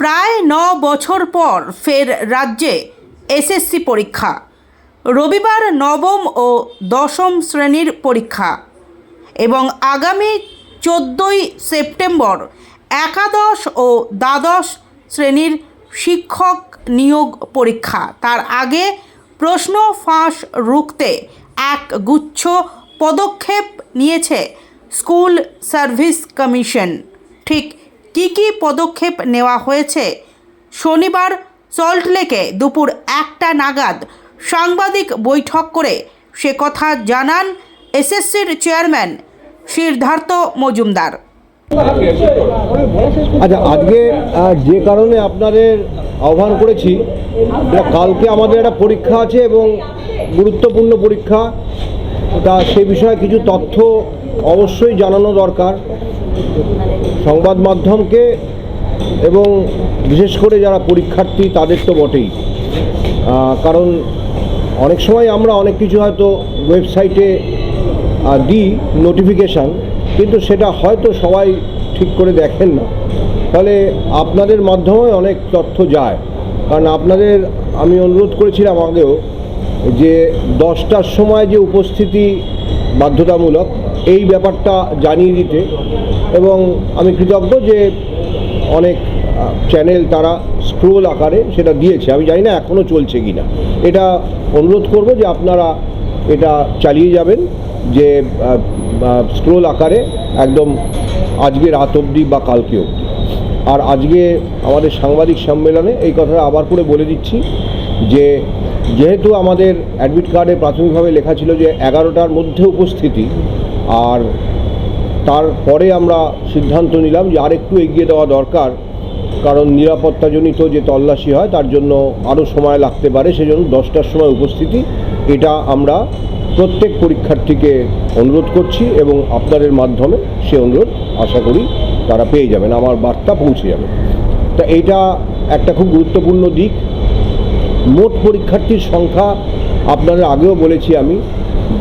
প্রায় ন বছর পর ফের রাজ্যে এসএসসি পরীক্ষা। রবিবার নবম ও দশম শ্রেণির পরীক্ষা এবং আগামী চোদ্দোই সেপ্টেম্বর একাদশ ও দ্বাদশ শ্রেণির শিক্ষক নিয়োগ পরীক্ষা। তার আগে প্রশ্ন ফাঁস রুখতে এক গুচ্ছ পদক্ষেপ নিয়েছে স্কুল সার্ভিস কমিশন। ঠিক কী কী পদক্ষেপ নেওয়া হয়েছে? শনিবার সল্টলেকে দুপুর একটা নাগাদ সাংবাদিক বৈঠক করে সে কথা জানান এসএসসির চেয়ারম্যান সিদ্ধার্থ মজুমদার। আচ্ছা আজকে যে কারণে আপনাদের আহ্বান করেছি কালকে আমাদের একটা পরীক্ষা আছে এবং গুরুত্বপূর্ণ পরীক্ষা। তা সে বিষয়ে কিছু তথ্য অবশ্যই জানানো দরকার। সংবাদ মাধ্যমকে এবং বিশেষ করে যারা পরীক্ষার্থী, তাদের তো বটেই। কারণ অনেক সময় আমরা অনেক কিছু হয়তো ওয়েবসাইটে দিই নোটিফিকেশান, কিন্তু সেটা হয়তো সবাই ঠিক করে দেখেন না। ফলে আপনাদের মাধ্যমে অনেক তথ্য যায়। কারণ আপনাদের, আমি অনুরোধ করেছিলাম আগেও যে দশটার সময় যে উপস্থিতি বাধ্যতামূলক, এই ব্যাপারটা জানিয়ে দিতে। এবং আমি কৃতজ্ঞ যে অনেক চ্যানেল তারা স্ক্রোল আকারে সেটা দিয়েছে। আমি জানি না এখনও চলছে কি না এটা অনুরোধ করব যে আপনারা এটা চালিয়ে যাবেন, যে স্ক্রোল আকারে একদম আজকে রাত অবধি বা কালকে অবধি। আর আজকে আমাদের সাংবাদিক সম্মেলনে এই কথাটা আবার করে বলে দিচ্ছি যে, যেহেতু আমাদের অ্যাডমিট কার্ডে প্রাথমিকভাবে লেখা ছিল যে এগারোটার মধ্যে উপস্থিতি, আর তারপরে আমরা সিদ্ধান্ত নিলাম যে আরেকটু এগিয়ে দেওয়া দরকার। কারণ নিরাপত্তাজনিত যে তল্লাশি হয়, তার জন্য আরও সময় লাগতে পারে। সেজন্য দশটার সময় উপস্থিতি। এটা আমরা প্রত্যেক পরীক্ষার্থীকে অনুরোধ করছি এবং আপনাদের মাধ্যমে সে অনুরোধ আশা করি তারা পেয়ে যাবেন। আমার বার্তা পৌঁছে যাবে। তা এটা একটা খুব গুরুত্বপূর্ণ দিক। মোট পরীক্ষার্থীর সংখ্যা আপনাদের আগেও বলেছি আমি,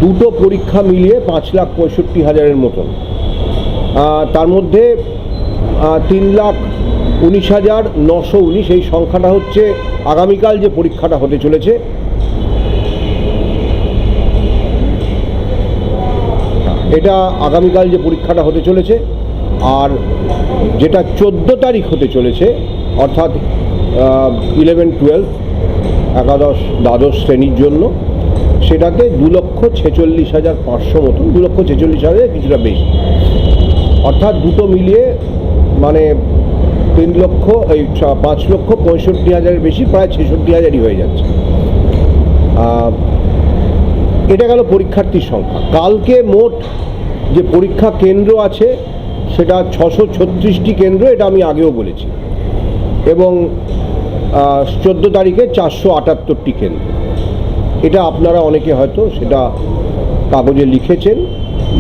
দুটো পরীক্ষা মিলিয়ে পাঁচ লাখ পঁয়ষট্টি হাজারের মতন। তার মধ্যে তিন লাখ উনিশ হাজার নশো উনিশ, এই সংখ্যাটা হচ্ছে আগামীকাল যে পরীক্ষাটা হতে চলেছে। এটা আগামীকাল যে পরীক্ষাটা হতে চলেছে, আর যেটা চোদ্দ তারিখ হতে চলেছে, অর্থাৎ ইলেভেন টুয়েলভ একাদশ, দ্বাদশ শ্রেণির জন্য, সেটাতে দু লক্ষ ছেচল্লিশ হাজার পাঁচশো মতন, দু লক্ষ ছেচল্লিশ হাজার কিছুটা বেশি। অর্থাৎ দুটো মিলিয়ে মানে তিন লক্ষ, এই পাঁচ লক্ষ পঁয়ষট্টি হাজারের বেশি, প্রায় ছেষট্টি হাজারই হয়ে যাচ্ছে। এটা গেল পরীক্ষার্থীর সংখ্যা। কালকে মোট যে পরীক্ষা কেন্দ্র আছে, সেটা ছশো ছত্রিশটি কেন্দ্র, এটা আমি আগেও বলেছি। এবং চোদ্দ তারিখে চারশো আটাত্তরটি কেন্দ্র। এটা আপনারা অনেকে হয়তো সেটা কাগজে লিখেছেন।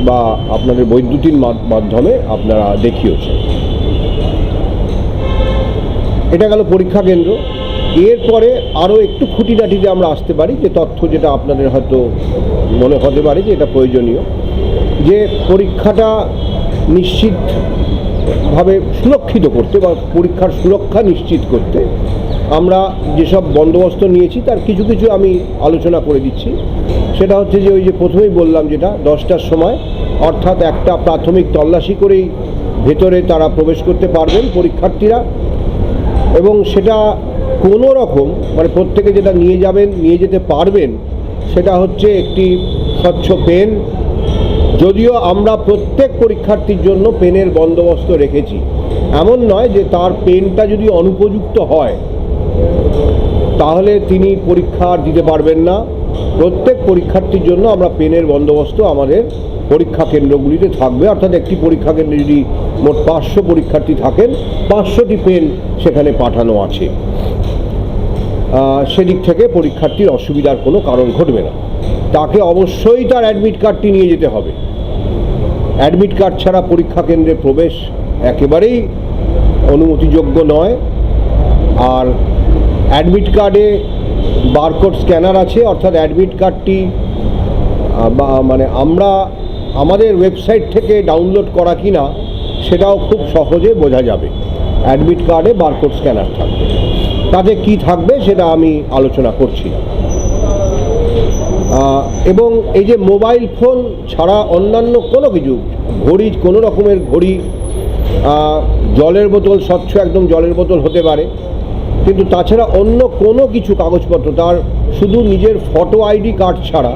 বা আপনাদের বৈদ্যুতিন মাধ্যমে আপনারা দেখিয়েছেন। এটা গেল পরীক্ষা কেন্দ্র। এরপরে আরও একটু খুঁটিনাটিতে আমরা আসতে পারি যে তথ্য যেটা আপনাদের হয়তো মনে হতে পারে যে এটা প্রয়োজনীয়। যে পরীক্ষাটা নিশ্চিতভাবে সুরক্ষিত করতে বা পরীক্ষার সুরক্ষা নিশ্চিত করতে আমরা যেসব বন্দোবস্ত নিয়েছি, তার কিছু কিছু আমি আলোচনা করে দিচ্ছি। সেটা হচ্ছে যে ওই যে প্রথমেই বললাম যেটা, দশটার সময়, অর্থাৎ একটা প্রাথমিক তল্লাশি করেই ভেতরে তারা প্রবেশ করতে পারবেন পরীক্ষার্থীরা। এবং সেটা কোনো রকম মানে প্রত্যেকে যেটা নিয়ে যাবেন, নিয়ে যেতে পারবেন, সেটা হচ্ছে একটি স্বচ্ছ পেন। যদিও আমরা প্রত্যেক পরীক্ষার্থীর জন্য পেনের বন্দোবস্ত রেখেছি। এমন নয় যে তার পেনটা যদি অনুপযুক্ত হয় তাহলে তিনি পরীক্ষা দিতে পারবেন না। প্রত্যেক পরীক্ষার্থীর জন্য আমরা পেনের বন্দোবস্ত আমাদের পরীক্ষা কেন্দ্রগুলিতে থাকবে। অর্থাৎ একটি পরীক্ষা কেন্দ্রে যদি মোট পাঁচশো পরীক্ষার্থী থাকেন, পাঁচশোটি পেন সেখানে পাঠানো আছে। সেদিক থেকে পরীক্ষার্থীর অসুবিধার কোনো কারণ ঘটবে না। তাকে অবশ্যই তার অ্যাডমিট কার্ডটি নিয়ে যেতে হবে। অ্যাডমিট কার্ড ছাড়া পরীক্ষা কেন্দ্রে প্রবেশ একেবারেই অনুমতিযোগ্য নয়। আর অ্যাডমিট কার্ডে বারকোড স্ক্যানার আছে, অর্থাৎ অ্যাডমিট কার্ডটি মানে আমরা, আমাদের ওয়েবসাইট থেকে ডাউনলোড করা কিনা, সেটাও খুব সহজে বোঝা যাবে। অ্যাডমিট কার্ডে বারকোড স্ক্যানার থাকবে। তাতে কি থাকবে সেটা আমি আলোচনা করছি। এবং এই যে মোবাইল ফোন ছাড়া অন্যান্য কোনো কিছু, ঘড়ি, কোনো রকমের ঘড়ি জলের বোতল, স্বচ্ছ একদম জলের বোতল হতে পারে। কিন্তু তাছাড়া অন্য কোনো কিছু কাগজপত্র, তার শুধু নিজের ফটো আইডি কার্ড ছাড়া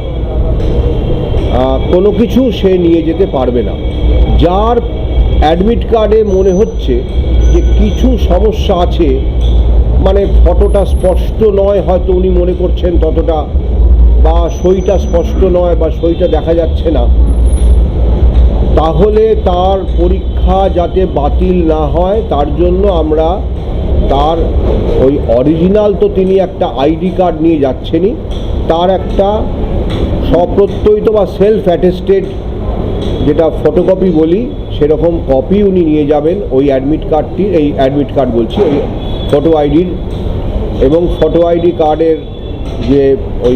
কোনো কিছু সে নিয়ে যেতে পারবে না। যার অ্যাডমিট কার্ডে মনে হচ্ছে যে কিছু সমস্যা আছে মানে ফটোটা স্পষ্ট নয়, হয়তো উনি মনে করছেন ততটা, বা সইটা স্পষ্ট নয়, বা সইটা দেখা যাচ্ছে না, তাহলে তার পরীক্ষা যাতে বাতিল না হয়, তার জন্য আমরা তার ওই অরিজিনাল তো তিনি একটা আইডি কার্ড নিয়ে যাচ্ছেনই। তার একটা স্বপ্রত্যয়িত বা সেলফ অ্যাটেস্টেড যেটা ফটোকপি বলি, সেরকম কপি উনি নিয়ে যাবেন ওই অ্যাডমিট কার্ডটির এই অ্যাডমিট কার্ড বলছি, ওই ফটো আইডির এবং ফটো আইডি কার্ডের যে ওই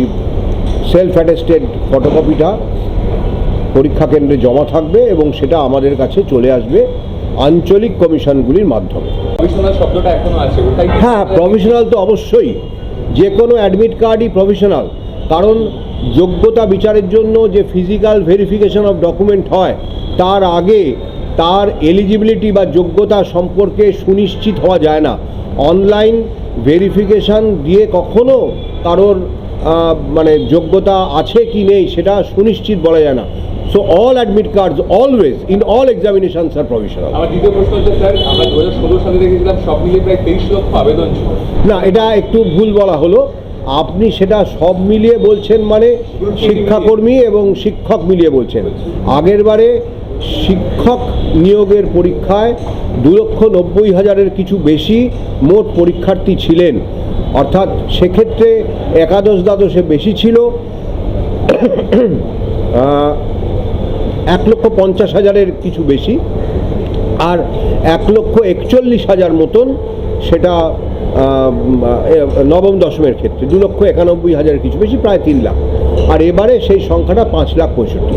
সেলফ অ্যাটেস্টেড ফটোকপিটা পরীক্ষা কেন্দ্রে জমা থাকবে এবং সেটা আমাদের কাছে চলে আসবে আঞ্চলিক কমিশনগুলির মাধ্যমে। হ্যাঁ প্রফেশনাল তো অবশ্যই। যে কোনো অ্যাডমিট কার্ডই প্রফেশনাল কারণ যোগ্যতা বিচারের জন্য যে ফিজিক্যাল ভেরিফিকেশন অফ ডকুমেন্ট হয়, তার আগে তার এলিজিবিলিটি বা যোগ্যতা সম্পর্কে সুনিশ্চিত হওয়া যায় না। অনলাইন ভেরিফিকেশান দিয়ে কখনো কারোর মানে যোগ্যতা আছে কি নেই সেটা সুনিশ্চিত বলা যায় না। So all admit cards always in all examinations R professional আমার দ্বিতীয় প্রশ্ন হচ্ছে স্যার আমরা দু হাজার ষোলো সালে দেখেছিলাম সব মিলিয়ে প্রায় তেইশ লক্ষ আবেদন ছিল। না এটা একটু ভুল বলা হলো। আপনি সেটা সব মিলিয়ে বলছেন মানে শিক্ষাকর্মী এবং শিক্ষক মিলিয়ে বলছেন। আগের বারে শিক্ষক নিয়োগের পরীক্ষায় দু লক্ষ নব্বই হাজারের কিছু বেশি মোট পরীক্ষার্থী ছিলেন। অর্থাৎ সেক্ষেত্রে একাদশ দ্বাদশে বেশি ছিল। এক লক্ষ পঞ্চাশ হাজারের কিছু বেশি। আর এক লক্ষ একচল্লিশ হাজার মতন সেটা নবম দশমের ক্ষেত্রে দু লক্ষ একানব্বই হাজার কিছু বেশি প্রায় তিন লাখ। আর এবারে সেই সংখ্যাটা পাঁচ লাখ পঁয়ষট্টি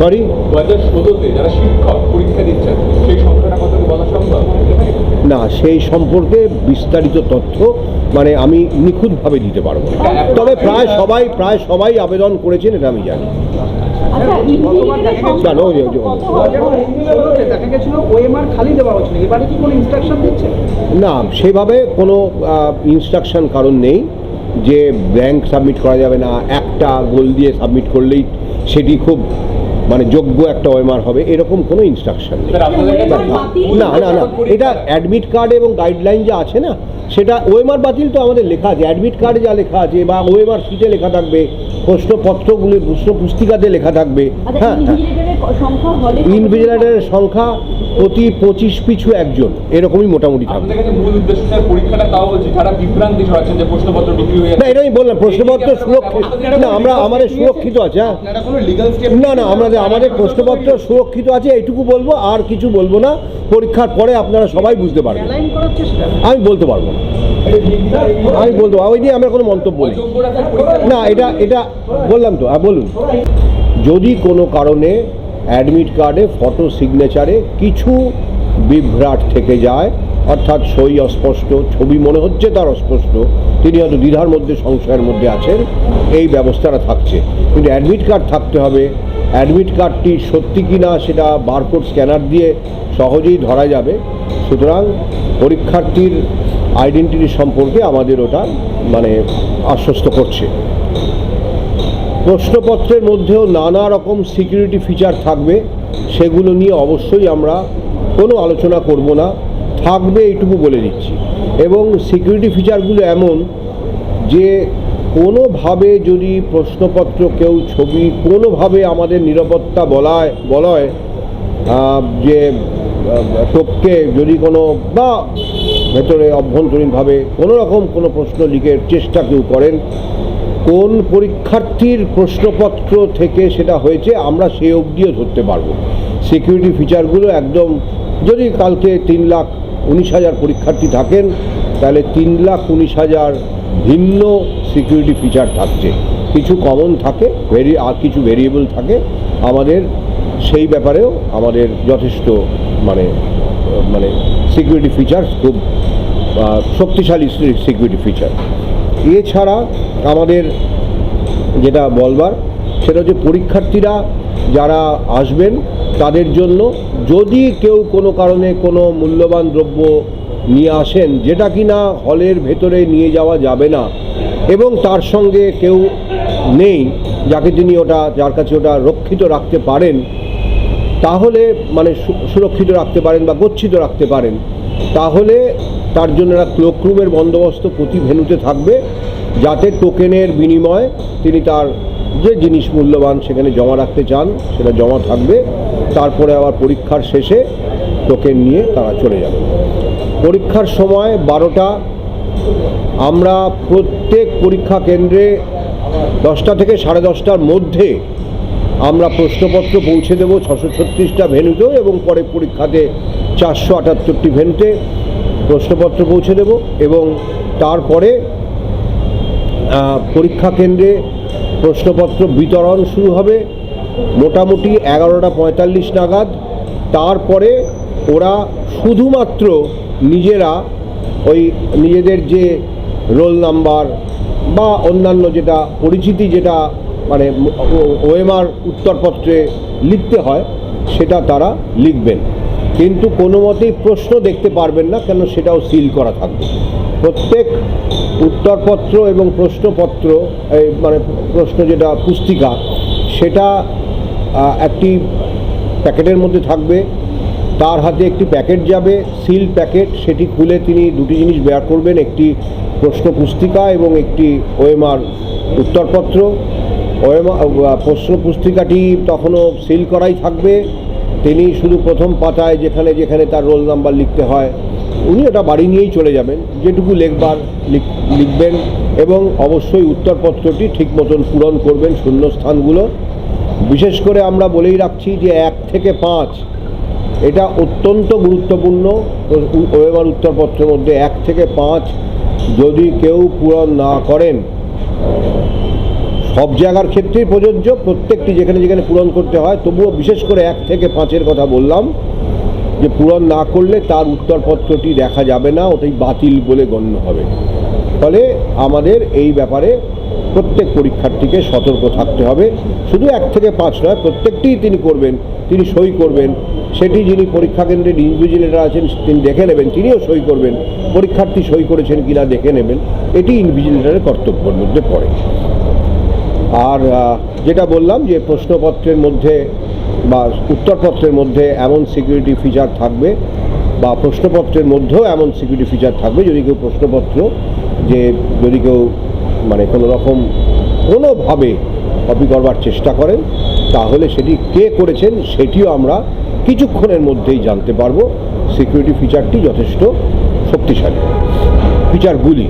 সরি দু হাজার ষোলোতে যারা শিক্ষক পরীক্ষা দিচ্ছেন সেই সংখ্যাটা কত বলা সেই সম্পর্কে বিস্তারিত তথ্য মানে আমি নিখুঁতভাবে দিতে পারব তবে প্রায় সবাই প্রায় সবাই আবেদন করেছেন এটা আমি জানি। আচ্ছা না সেভাবে কোনো ইনস্ট্রাকশন কারণ নেই যে ব্ল্যাঙ্ক সাবমিট করা যাবে না। একটা গোল দিয়ে সাবমিট করলেই সেটি খুব মানে যোগ্য একটা ওয়েমার হবে এরকম কোনো ইনস্ট্রাকশন নেই। না না না এটা অ্যাডমিট কার্ড এবং গাইডলাইন যা আছে না সেটা ওয়েমার বাতিল তো আমাদের লেখা আছে অ্যাডমিট কার্ডে যা লেখা আছে বা ওয়েমার শিটে লেখা থাকবে প্রশ্নপত্রগুলি প্রশ্ন পুস্তিকাতে লেখা থাকবে। আচ্ছা হ্যাঁ হ্যাঁ। ইনভিজিলেটরের ক- সংখ্যা হলে প্রতি পঁচিশ পিছু একজন এরকমই মোটামুটি থাকবে। আপনাদের কাছে মূল উদ্দেশ্য স্যার পরীক্ষাটা তাও বলছি যারা বিভ্রান্তি ছড়াচ্ছেন যে প্রশ্নপত্র বিক্রি হয়ে না এটাই বললাম প্রশ্নপত্র সুরক্ষিত না আমরা আমাদের সুরক্ষিত আছে হ্যাঁ। আপনারা কোনো লিগাল স্টেপ না না আমাদের আমাদের প্রশ্নপত্র সুরক্ষিত আছে এইটুকু বলব আর কিছু বলব না পরীক্ষার পরে আপনারা সবাই বুঝতে পারবেন। আমি বলতে পারব না। আমি বলব ওই নিয়ে আমার কোনো মন্তব্য নেই। না, এটা এটা বললাম তো বলুন। যদি কোনো কারণে অ্যাডমিট কার্ডে ফটো সিগনেচারে কিছু বিভ্রাট থেকে যায়। অর্থাৎ সই অস্পষ্ট, ছবি মনে হচ্ছে তার অস্পষ্ট। তিনি হয়তো দ্বিধার মধ্যে, সংশয়ের মধ্যে আছেন। এই ব্যবস্থাটা থাকছে। কিন্তু অ্যাডমিট কার্ড থাকতে হবে। অ্যাডমিট কার্ডটি সত্যি কি না সেটা বারকোড স্ক্যানার দিয়ে সহজেই ধরা যাবে। সুতরাং পরীক্ষার্থীর আইডেন্টিটি সম্পর্কে আমাদের ওটা মানে আশ্বস্ত করছে। প্রশ্নপত্রের মধ্যেও নানা রকম সিকিউরিটি ফিচার থাকবে। সেগুলো নিয়ে অবশ্যই আমরা কোনো আলোচনা করব না থাকবে এইটুকু বলে দিচ্ছি। এবং সিকিউরিটি ফিচারগুলো এমন যে কোনোভাবে যদি প্রশ্নপত্র কেউ ছবি কোনোভাবে আমাদের নিরাপত্তা বলায় বলয় যে আহ, যদি কোনো বা ভেতরে অভ্যন্তরীণভাবে কোনো রকম কোনো প্রশ্ন লিখের চেষ্টা কেউ করেন কোন পরীক্ষার্থীর প্রশ্নপত্র থেকে সেটা হয়েছে আমরা সে অবধিও ধরতে পারব। সিকিউরিটি ফিচারগুলো একদম যদি কালকে তিন লাখ উনিশ হাজার পরীক্ষার্থী থাকেন, তাহলে তিন লাখ উনিশ হাজার ভিন্ন সিকিউরিটি ফিচার থাকছে। কিছু কমন থাকে ভেরি আর কিছু ভেরিয়েবল থাকে। আমাদের সেই ব্যাপারেও আমাদের যথেষ্ট মানে মানে সিকিউরিটি ফিচার খুব শক্তিশালী সিকিউরিটি ফিচার এছাড়া আমাদের যেটা বলবার, সেটা হচ্ছে পরীক্ষার্থীরা যারা আসবেন তাদের জন্য যদি কেউ কোনো কারণে কোনো মূল্যবান দ্রব্য নিয়ে আসেন, যেটা কি না হলের ভেতরে নিয়ে যাওয়া যাবে না, এবং তার সঙ্গে কেউ নেই যাকে তিনি ওটা, যার কাছে ওটা রক্ষিত রাখতে পারেন, তাহলে মানে সুরক্ষিত রাখতে পারেন বা গচ্ছিত রাখতে পারেন, তাহলে তার জন্য একটা ক্লোকরুমের বন্দোবস্ত প্রতি ভেনুতে থাকবে, যাতে টোকেনের বিনিময়ে তিনি তার যে জিনিস মূল্যবান সেখানে জমা রাখতে চান, সেটা জমা থাকবে। তারপরে আবার পরীক্ষার শেষে টোকেন নিয়ে তারা চলে যাবে। পরীক্ষার সময় বারোটা, আমরা প্রত্যেক পরীক্ষা কেন্দ্রে দশটা থেকে সাড়ে দশটার মধ্যে আমরা প্রশ্নপত্র পৌঁছে দেবো ছশো ছত্রিশটা ভেনুতেও এবং পরে পরীক্ষাতে চারশো আটাত্তরটি ভেনুতে প্রশ্নপত্র পৌঁছে দেব এবং তারপরে পরীক্ষা কেন্দ্রে প্রশ্নপত্র বিতরণ শুরু হবে মোটামুটি এগারোটা পঁয়তাল্লিশ নাগাদ। তারপরে ওরা শুধুমাত্র নিজেরা ওই নিজেদের যে রোল নাম্বার বা অন্যান্য যেটা পরিচিতি যেটা মানে ওএমআর উত্তরপত্রে লিখতে হয়, সেটা তারা লিখবেন। কিন্তু কোনো মতেই প্রশ্ন দেখতে পারবেন না, কেন সেটাও সিল করা থাকবে। প্রত্যেক উত্তরপত্র এবং প্রশ্নপত্র, এই মানে প্রশ্ন যেটা পুস্তিকা, সেটা একটি প্যাকেটের মধ্যে থাকবে। তার হাতে একটি প্যাকেট যাবে, সিল প্যাকেট, সেটি খুলে তিনি দুটি জিনিস বের করবেন, একটি প্রশ্ন পুস্তিকা এবং একটি ওএমআর উত্তরপত্র। ওএমআর প্রশ্ন পুস্তিকাটি তখনও সিল করাই থাকবে। তিনি শুধু প্রথম পাতায় যেখানে যেখানে তার রোল নাম্বার লিখতে হয় উনি ওটা বাড়ি নিয়েই চলে যাবেন, যেটুকু লেখবার লিখ- লিখবেন এবং অবশ্যই উত্তরপত্রটি ঠিক মতন পূরণ করবেন শূন্যস্থানগুলো। বিশেষ করে আমরা বলেই রাখছি যে এক থেকে পাঁচ, এটা অত্যন্ত গুরুত্বপূর্ণ। ওয়েবার উত্তরপত্রের মধ্যে এক থেকে পাঁচ যদি কেউ পূরণ না করেন, সব জায়গার ক্ষেত্রেই প্রযোজ্য। প্রত্যেকটি যেখানে যেখানে পূরণ করতে হয়, তবুও বিশেষ করে এক থেকে পাঁচের কথা বললাম। যে পূরণ না করলে তার উত্তরপত্রটি দেখা যাবে না, ওটাই বাতিল বলে গণ্য হবে। ফলে আমাদের এই ব্যাপারে প্রত্যেক পরীক্ষার্থীকে সতর্ক থাকতে হবে। শুধু এক থেকে পাঁচ নয়, প্রত্যেকটিই তিনি করবেন, তিনি সই করবেন। সেটি যিনি পরীক্ষা কেন্দ্রের ইনভিজিলেটার আছেন, তিনি দেখে নেবেন, তিনিও সই করবেন। পরীক্ষার্থী সই করেছেন কিনা দেখে নেবেন। এটি ইনভিজিলেটারের কর্তব্যের মধ্যে পড়ে। আর যেটা বললাম যে প্রশ্নপত্রের মধ্যে বা উত্তরপত্রের মধ্যে এমন সিকিউরিটি ফিচার থাকবে বা প্রশ্নপত্রের মধ্যেও এমন সিকিউরিটি ফিচার থাকবে যদি কেউ প্রশ্নপত্র যে যদি কেউ মানে কোনো রকম কোনোভাবে কপি করবার চেষ্টা করেন, তাহলে সেটি কে করেছেন সেটিও আমরা কিছুক্ষণের মধ্যেই জানতে পারব। সিকিউরিটি ফিচারটি যথেষ্ট শক্তিশালী। ফিচারগুলি